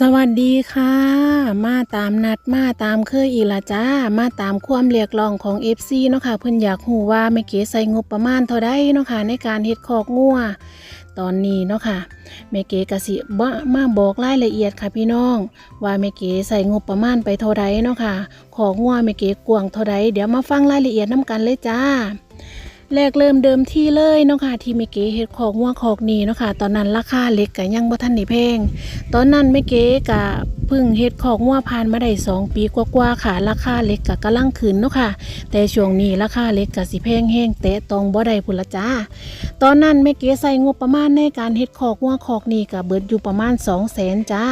สวัสดีค่ะ มาตามนัดมาตามเคยอีละจ้า มาตามความเรียกร้องของ FC เนาะค่ะเพิ่อนอยากฮู้ว่าแม่เก๋ใส่งบประมาณเท่าใดเนาะค่ะในการเฮ็ดคอกงัวตอนนี้เนาะค่ะแม่เก๋ก็สิบมาบอกรายละเอียดค่ะพี่น้อง ว่าแม่เก๋ใส่งบประมาณไปเท่าใดเนาะค่ะคอกงัวแม่เก๋กวงเท่าใดเดี๋ยวมาฟังรายละเอียดนํกันเลยจ้า แรกเริ่มเดิมที่เลยเนาะค่ะที่แม่เก๋เฮ็ดคอกงัวคอกนี้เนาะค่ะตอนนั้นราคาเล็กก็ยังบ่ทันได้แพงตอนนั้นแม่เก๋กะเพึ่งเฮ็ดของงัวผ่านมาได้สองปีกว่าๆค่ะราคาเล็กกะกำลังขึ้นเนาะค่ะ แต่ช่วงนี้ราคาเล็กกะสิแพงแห้งแตะตองบ่ได้พุ่นละจ้า ตอนนั้นแม่เก๋ใส่งบประมาณในการเฮ็ดคอกงัวคอกนี้กะเบิดอยู่ประมาณ2 0 0 0 0จ้า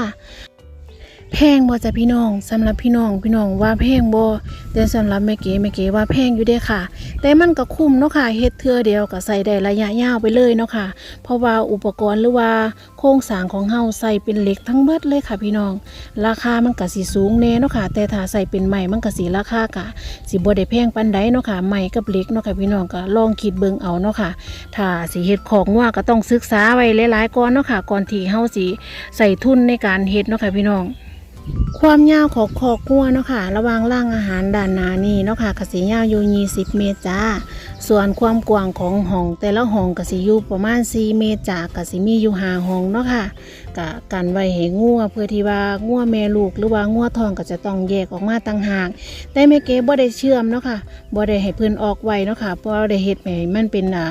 แพงบ่จ้ะพี่น้องสำหรับพี่น้องพี่น้องว่าแพงบ่แต่สำหรับแม่เก๋แม่เก๋ว่าแพงอยู่เด้ค่ะ แต่มันก็คุ้มเนาะค่ะเฮ็ดเทื่อเดียวก็ใส่ได้ระยะยาวไปเลยเนาะค่ะ เพราะว่าอุปกรณ์หรือว่าโครงสร้างของเฮาใส่เป็นเหล็กทั้งเบิดเลยค่ะ พี่น้อง ราคามันก็สิสูงแน่เนาะค่ะ แต่ถ้าใส่เป็นไม้มันก็สิราคากะสิบ่ได้แพงปานใดเนาะค่ะไม้กับเหล็กเนาะค่ะพี่น้องก็ลองคิดเบิ่งเอาเนาะค่ะ ถ้าสิเฮ็ดของว่าก็ต้องศึกษาไว้หลายๆก่อนเนาะค่ะก่อนที่เฮาสิใส่ทุนในการเฮ็ดเนาะค่ะพี่น้อง ความยาวของคอกั้วเนาะค่ะ ระหว่างร่างอาหารด้านหน้านี่เนาะค่ะกสิยาวอยู่20 เมตรจ้า ส่วนความกว้างของห้องแต่ละห้องกสิอยู่ประมาณ 4 เมตรจ้ากสิมีอยู่หาห้องเนาะค่ะกะกันไว้ให้งัวเพื่อที่ว่างัวแม่ลูกหรือว่างัวทองก็จะต้องแยกออกมาต่างหากแต่แม่เก๋บ่ได้เชื่อมเนาะค่ะบ่ได้ให้เพิ่นออกไว้เนาะค่ะเพราะได้เฮ็ดให้มันเป็นอ่า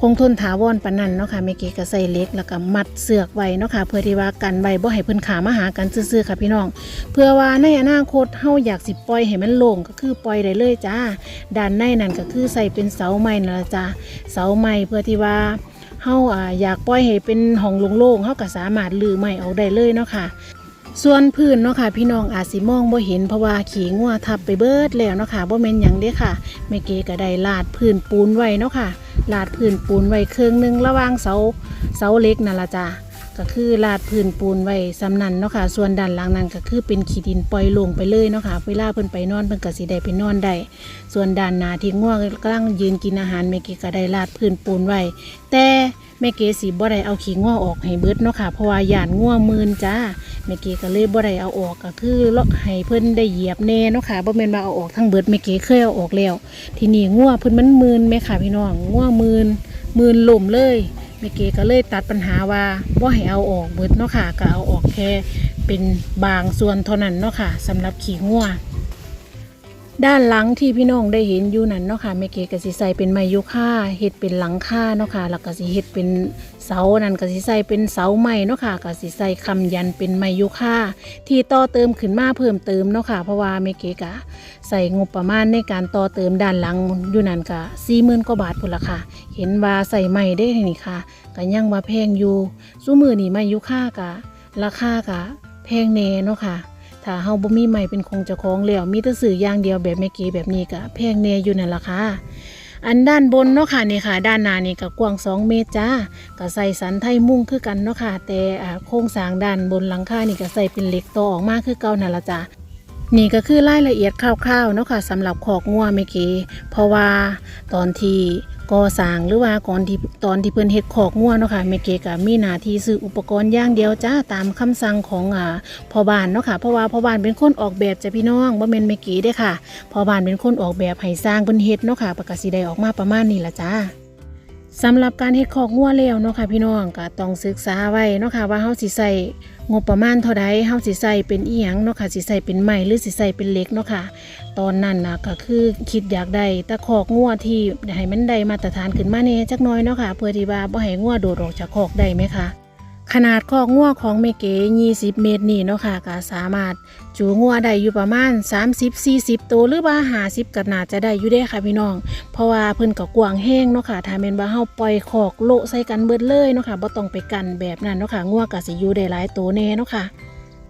คงทนถาวรปานนั้นเนาะค่ะแม่เก๋ก็ใส่เล็กแล้วก็มัดเสือกไว้เนาะค่ะเพื่อที่ว่ากันไว้บ่ให้เพิ่นขามาหากันซื่อๆค่ะพี่น้อง เพื่อว่าในอนาคตเฮาอยากสิปล่อยให้มันโล่งก็คือปล่อยได้เลยจ้าด้านในนั่นก็คือใส่เป็นเสาไม้นั่นละจ้าเสาไม้เพื่อที่ว่า เฮาอ่าอยากปล่อยให้เป็นห้องโล่งๆเฮาก็สามารถลื้อไม่ออกได้เลยเนาะค่ะ ส่วนพื้นเนาะค่ะพี่น้องอาจสิมองบ่เห็นเพราะว่าขี้งัวทับไปเบิดแล้วเนาะค่ะบ่แม่นหยังเด้ค่ะแม่เก๋ก็ได้ลาดพื้นปูนไว้เนาะค่ะลาดพื้นปูนไว้เครื่องหนึงระหว่างเสาเสาเล็กนั่นละจ้า ก็คือลาดพื้นปูนไว้สำนันเนาะค่ะ ส่วนด้านหล่างนั้นก็คือเป็นขี้ดินปล่อยลงไปเลยเนาะค่ะ เวลาเพิ่นไปนอนเพิ่นก็สิได้ไปนอนได้ ส่วนด้านหน้าที่ง่วงกำลังยืนกินอาหารแม่เก๋ก็ได้ลาดพื้นปูนไว้ แต่แม่เก๋สิบ่ได้เอาขี้ง่วออกให้เบิดเนาะค่ะ เพราะว่าหยานง่วมืนจ้าแม่เก๋ก็เลยบ่ได้เอาออกก็คือเลาะให้เพิ่นได้เหยียบแน่เนาะค่ะบ่แม่นว่าเอาออกทั้งเบิดแม่เก๋เคยเอาออกแล้ว ทีนี้ง่วเพิ่นมันมืนแม่ค่ะพี่น้องง่วมืนมืนล่มเลย เม่เกก็เลยตัดปัญหาว่าบ่ให้เอาออกเบิดเนาะค่ะก็เอาออกแค่เป็นบางส่วนเท่านั้นเนาะค่ะสำหรับขี่งัว ด้านหลังที่พี่น้องได้เห็นอยู่นั่นเนาะค่ะแม่เก๋ก็สิใส่เป็นไม้ยูค่าเฮ็ดเป็นหลังค่าเนาะค่ะแล้วก็สิเฮ็ดเป็นเสานั่นก็สิใส่เป็นเสาไม้เนาะค่ะก็สิใส่คำยันเป็นไม้ยูค่าที่ต่อเติมขึ้นมาเพิ่มเติมเนาะค่ะเพราะว่าแม่เก๋ก็ใส่งบประมาณในการต่อเติมด้านหลังอยู่นั่นก็40,000กว่าบาทพุ่นละค่ะ เห็นว่าใส่ไม้ได้นี่ค่ะก็ยังว่าแพงอยู่สู้มือนี่ไม่ยุค่ากะราคากะแพงแน่เนาะค่ะ ถ้าเฮาบ่มีใหม่เป็นคงจะคล้าของแล้วมีแต่สื่ออย่างเดียวแบบเมื่อกี้แบบนี้กะแพงแน่อยู่นั่นล่ะค่ะอันด้านบนเนาะค่ะนี่ค่ะ ด้านหน้านี่ก็กว้าง 2 เมตรจ้าก็ใส่สันไทยมุ่งคือกันเนาะค่ะ แต่โครงสร้างด้านบนหลังคานี่ก็ใส่เป็นเหล็กต่อออกมาคือเก่านั่นล่ะจ้า นี่ก็คือรายละเอียดคร่าวๆเนาะค่ะสำหรับขอกงัวเมื่อกี้เพราะว่าตอนที่ก่อสร้างหรือว่าก่อนที่ตอนที่เพิ่นเฮ็ดขอกงัวเนาะค่ะแม่เก๋ก็มีหน้าที่ซื้ออุปกรณ์อย่างเดียวจ้าตามคำสั่งของอ่าพ่อบ้านเนาะค่ะเพราะว่าพ่อบ้านเป็นคนออกแบบจ้ะพี่น้องบ่แม่นแม่เก๋เด้ค่ะพ่อบ้านเป็นคนออกแบบให้สร้างเพิ่นเฮ็ดเนาะค่ะประกาศสิได้ออกมาประมาณนี้ล่ะจ้า สำหรับการเฮ็ดคอกงัวแล้วเนาะค่ะพี่น้องก็ต้องศึกษาไว้เนาะค่ะว่าเฮาสิใส่งบประมาณเท่าใดเฮาสิใส่เป็นอีหยังเนาะค่ะสิใส่เป็นไม้หรือสิใส่เป็นเหล็กเนาะค่ะ ตอนนั้นนะก็คือคิดอยากได้ตะคอกงัวที่ให้มันได้มาตรฐานขึ้นมาเน่จักน้อยเนาะค่ะเพื่อที่ว่าบ่ให้งัวโดดออกจากคอกได้ไหมคะ ขนาดคอกงัวของเมเก๋20 เมตรนี่เนาะค่ะก็สามารถจูงัวได้อยู่ประมาณ 30-40 ตัวหรือว่า 50ก็น่าจะได้อยู่ได้ค่ะพี่น้อง เพราะว่าเพิ่นก็กว้างแห้งเนาะค่ะถ้าแม่นว่าเฮาปล่อยคอกโละใส่กันเบิดเลยเนาะค่ะบ่ต้องไปกันแบบนั้นเนาะค่ะงัวก็สิอยู่ได้หลายตัวแน่เนาะค่ะ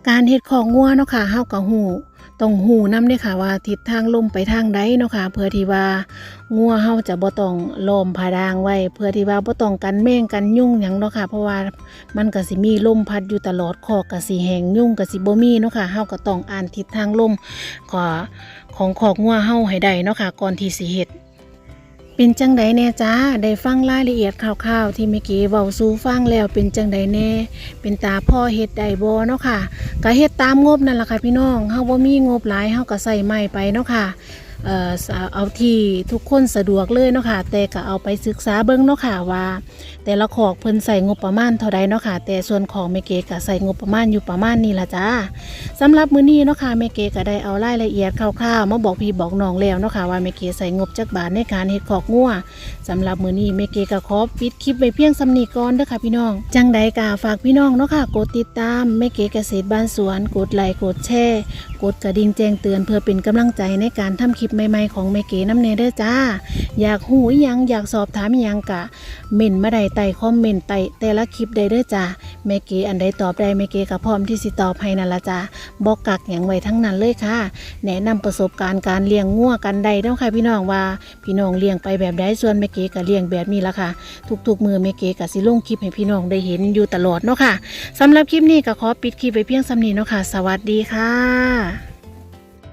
การเฮ็ดของงัวเนาะค่ะเฮาก็ฮู้ต้องฮู้นำเด้ค่ะว่าทิศทางลมไปทางใดเนาะค่ะเพื่อที่ว่างัวเฮาจะบ่ต้องล้อมผาดางไว้ เพื่อที่ว่าบ่ต้องกันแมงกันยุ่งหยังเนาะค่ะเพราะว่ามันก็สิมีลมพัดอยู่ตลอดคอกก็สิแห้งยุ่งก็สิบ่มีเนาะค่ะเฮาก็ต้องอ่านทิศทางลมก็ของคอกงัวเฮาให้ได้เนาะค่ะก่อนที่สิเฮ็ด เป็นจังใดแน่จ้า ได้ฟังรายละเอียดข่าวๆ ที่เมื่อกี้เว้าสู่ฟังแล้วเป็นจังใดแน่ เป็นตาพ่อเฮ็ดได้บ่เนาะค่ะก็เฮ็ดตามงบนั่นล่ะค่ะพี่น้องเฮาบ่มีงบหลายเฮาก็ใส่ไม้ไปเนาะค่ะ เอ่อเอาที่ทุกคนสะดวกเลยเนาะค่ะ แต่ก็เอาไปศึกษาเบิ่งเนาะค่ะว่า แต่ละขอกเพิ่นใส่งบประมาณเท่าใดเนาะค่ะ แต่ส่วนของแม่เกก็ใส่งบประมาณอยู่ประมาณนี้ละจ้าสำหรับมื้อนี้เนาะค่ะแม่เกก็ได้เอารายละเอียดคร่าวๆมาบอกพี่บอกน้องแล้วเนาะค่ะว่าแม่เกใส่งบจักบาทในการเฮ็ดขอกงัวสำหรับมื้อนี้แม่เกก็ขอปิดคลิปไว้เพียงสำนีก่อนเด้อค่ะพี่น้องจังใดกาฝากพี่น้องเนาะค่ะกดติดตามแม่เกเกษตรบ้านสวนกดไลค์กดแชร์กดกระดิ่งแจ้งเตือนเพื่อเป็นกำลังใจในการทำคลิปใหม่ๆของแม่เกน้ำเนเด้อจ้า อยากหูยังอยากสอบถามยังกะเม่นมาได้ใต้คอมเมนต์ใต้แต่ละคลิปได้เด้อจ้าแม่เกอันใดตอบได้แม่เกก็พร้อมที่สิตอบให้นั่นละจ้าบอกกักหยังไว้ทั้งนั้นเลยค่ะ แนะนำประสบการณ์การเลี้ยงงัวกันได้เด้อค่ะพี่น้องว่าพี่น้องเลี้ยงไปแบบใดส่วนแม่เก๋ก็เลี้ยงแบบนี้ละค่ะ ทุกๆมือแม่เก๋ก็สิลงคลิปให้พี่น้องได้เห็นอยู่ตลอดเนาะค่ะสำหรับคลิปนี้ก็ขอปิดคลิปไปเพียงสำนีเนาะค่ะ สวัสดีค่ะ